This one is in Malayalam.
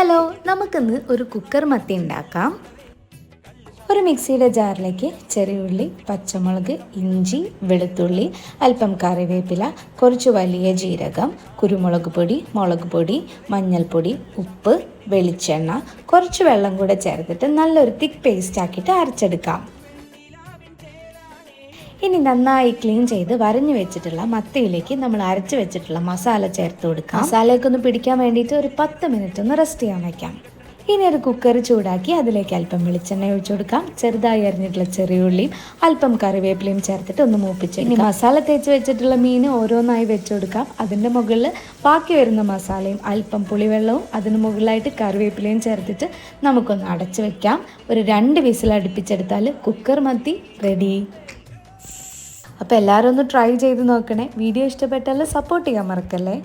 ഹലോ നമുക്കിന്ന് ഒരു കുക്കർ മത്തി ഉണ്ടാക്കാം. ഒരു മിക്സിയുടെ ജാറിലേക്ക് ചെറിയ ഉള്ളി പച്ചമുളക് ഇഞ്ചി വെളുത്തുള്ളി അല്പം കറിവേപ്പില കുറച്ച് വലിയ ജീരകം കുരുമുളക് പൊടി മുളക് പൊടി മഞ്ഞൾപ്പൊടി ഉപ്പ് വെളിച്ചെണ്ണ കുറച്ച് വെള്ളം കൂടെ ചേർത്തിട്ട് നല്ലൊരു തിക്ക് പേസ്റ്റ് ആക്കിയിട്ട് അരച്ചെടുക്കാം. ഇനി നന്നായി ക്ലീൻ ചെയ്ത് വരഞ്ഞു വെച്ചിട്ടുള്ള മത്തയിലേക്ക് നമ്മൾ അരച്ചു വെച്ചിട്ടുള്ള മസാല ചേർത്ത് കൊടുക്കാം. മസാലയൊക്കെ ഒന്ന് പിടിക്കാൻ വേണ്ടിയിട്ട് ഒരു പത്ത് മിനിറ്റ് ഒന്ന് റെസ്റ്റ് ചെയ്യാൻ വെക്കാം. ഇനി ഒരു കുക്കർ ചൂടാക്കി അതിലേക്ക് അല്പം വെളിച്ചെണ്ണ ഒഴിച്ചു കൊടുക്കാം. ചെറുതായി അരിഞ്ഞിട്ടുള്ള ചെറിയ ഉള്ളിയും അല്പം കറിവേപ്പിലയും ചേർത്തിട്ട് ഒന്ന് മൂപ്പിച്ച് ഇനി മസാല തേച്ച് വെച്ചിട്ടുള്ള മീൻ ഓരോന്നായി വെച്ചു കൊടുക്കാം. അതിന്റെ മുകളിൽ ബാക്കി വരുന്ന മസാലയും അല്പം പുളിവെള്ളവും അതിന് മുകളിലായിട്ട് കറിവേപ്പിലയും ചേർത്തിട്ട് നമുക്കൊന്ന് അടച്ചു വെക്കാം. ഒരു രണ്ട് വിസിൽ അടുപ്പിച്ചെടുത്താൽ കുക്കർ മത്തി റെഡി അപ്പോൾ എല്ലാവരും ഒന്ന് ട്രൈ ചെയ്ത് നോക്കണേ. വീഡിയോ ഇഷ്ടപ്പെട്ടാൽ സപ്പോർട്ട് ചെയ്യാൻ മറക്കല്ലേ?